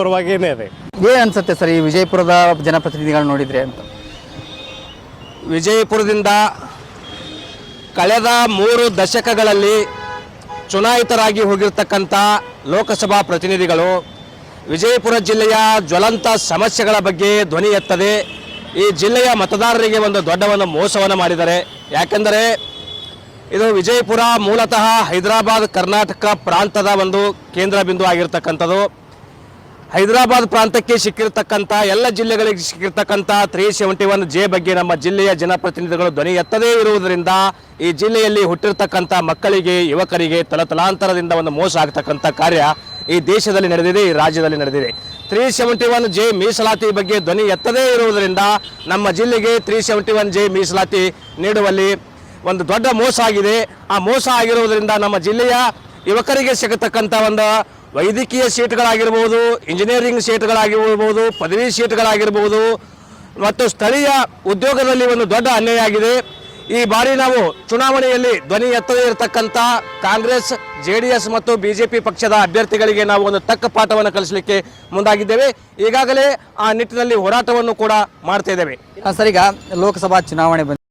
ಪರವಾಗಿಯೇ ಇದೆ. ಏನ್ ಅನ್ಸುತ್ತೆ ಸರ್ ಈ ವಿಜಯಪುರದ ಜನಪ್ರತಿನಿಧಿಗಳು ನೋಡಿದ್ರೆ ಅಂತ. ವಿಜಯಪುರದಿಂದ ಕಳೆದ ಮೂರು ದಶಕಗಳಲ್ಲಿ ಚುನಾಯಿತರಾಗಿ ಹೋಗಿರ್ತಕ್ಕಂಥ ಲೋಕಸಭಾ ಪ್ರತಿನಿಧಿಗಳು ವಿಜಯಪುರ ಜಿಲ್ಲೆಯ ಜ್ವಲಂತ ಸಮಸ್ಯೆಗಳ ಬಗ್ಗೆ ಧ್ವನಿ ಎತ್ತದೆ. ಈ ಜಿಲ್ಲೆಯ ಮತದಾರರಿಗೆ ಒಂದು ದೊಡ್ಡ ಒಂದು ಮೋಸವನ್ನು ಮಾಡಿದ್ದಾರೆ. ಯಾಕೆಂದರೆ ಇದು ವಿಜಯಪುರ ಮೂಲತಃ ಹೈದರಾಬಾದ್ ಕರ್ನಾಟಕ ಪ್ರಾಂತದ ಒಂದು ಕೇಂದ್ರ ಬಿಂದು ಆಗಿರ್ತಕ್ಕಂಥದ್ದು. ಹೈದರಾಬಾದ್ ಪ್ರಾಂತಕ್ಕೆ ಸಿಕ್ಕಿರ್ತಕ್ಕಂಥ ಎಲ್ಲ ಜಿಲ್ಲೆಗಳಿಗೆ ಸಿಕ್ಕಿರ್ತಕ್ಕಂಥ ತ್ರೀ ಸೆವೆಂಟಿ ಒನ್ ಜೆ ಬಗ್ಗೆ ನಮ್ಮ ಜಿಲ್ಲೆಯ ಜನಪ್ರತಿನಿಧಿಗಳು ಧ್ವನಿ ಎತ್ತದೇ ಇರುವುದರಿಂದ ಈ ಜಿಲ್ಲೆಯಲ್ಲಿ ಹುಟ್ಟಿರ್ತಕ್ಕಂಥ ಮಕ್ಕಳಿಗೆ, ಯುವಕರಿಗೆ ತಲತಲಾಂತರದಿಂದ ಒಂದು ಮೋಸ ಆಗ್ತಕ್ಕಂಥ ಕಾರ್ಯ ಈ ದೇಶದಲ್ಲಿ ನಡೆದಿದೆ, ಈ ರಾಜ್ಯದಲ್ಲಿ ನಡೆದಿದೆ. ತ್ರೀ ಸೆವೆಂಟಿ ಒನ್ ಜೆ ಮೀಸಲಾತಿ ಬಗ್ಗೆ ಧ್ವನಿ ಎತ್ತದೇ ಇರುವುದರಿಂದ ನಮ್ಮ ಜಿಲ್ಲೆಗೆ ತ್ರೀ ಸೆವೆಂಟಿ ಒನ್ ಜೆ ಮೀಸಲಾತಿ ನೀಡುವಲ್ಲಿ ಒಂದು ದೊಡ್ಡ ಮೋಸ ಆಗಿದೆ. ಆ ಮೋಸ ಆಗಿರುವುದರಿಂದ ನಮ್ಮ ಜಿಲ್ಲೆಯ ಯುವಕರಿಗೆ ಸಿಗತಕ್ಕಂಥ ಒಂದು ವೈದ್ಯಕೀಯ ಸೀಟ್ಗಳಾಗಿರ್ಬೋದು ಇಂಜಿನಿಯರಿಂಗ್ ಸೀಟ್ಗಳಾಗಿರ್ಬೋದು ಪದವಿ ಸೀಟ್ಗಳಾಗಿರ್ಬೋದು ಮತ್ತು ಸ್ಥಳೀಯ ಉದ್ಯೋಗದಲ್ಲಿ ಒಂದು ದೊಡ್ಡ ಅನ್ಯಾಯ ಆಗಿದೆ. ಈ ಬಾರಿ ನಾವು ಚುನಾವಣೆಯಲ್ಲಿ ಧ್ವನಿ ಎತ್ತದೇ ಇರತಕ್ಕಂಥ ಕಾಂಗ್ರೆಸ್, ಜೆ ಮತ್ತು ಬಿ ಪಕ್ಷದ ಅಭ್ಯರ್ಥಿಗಳಿಗೆ ನಾವು ಒಂದು ತಕ್ಕ ಪಾಠವನ್ನು ಕಲಿಸಲಿಕ್ಕೆ ಮುಂದಾಗಿದ್ದೇವೆ. ಈಗಾಗಲೇ ಆ ನಿಟ್ಟಿನಲ್ಲಿ ಹೋರಾಟವನ್ನು ಕೂಡ ಮಾಡ್ತಾ ಇದ್ದೇವೆ. ಸರ್ ಈಗ ಲೋಕಸಭಾ ಚುನಾವಣೆ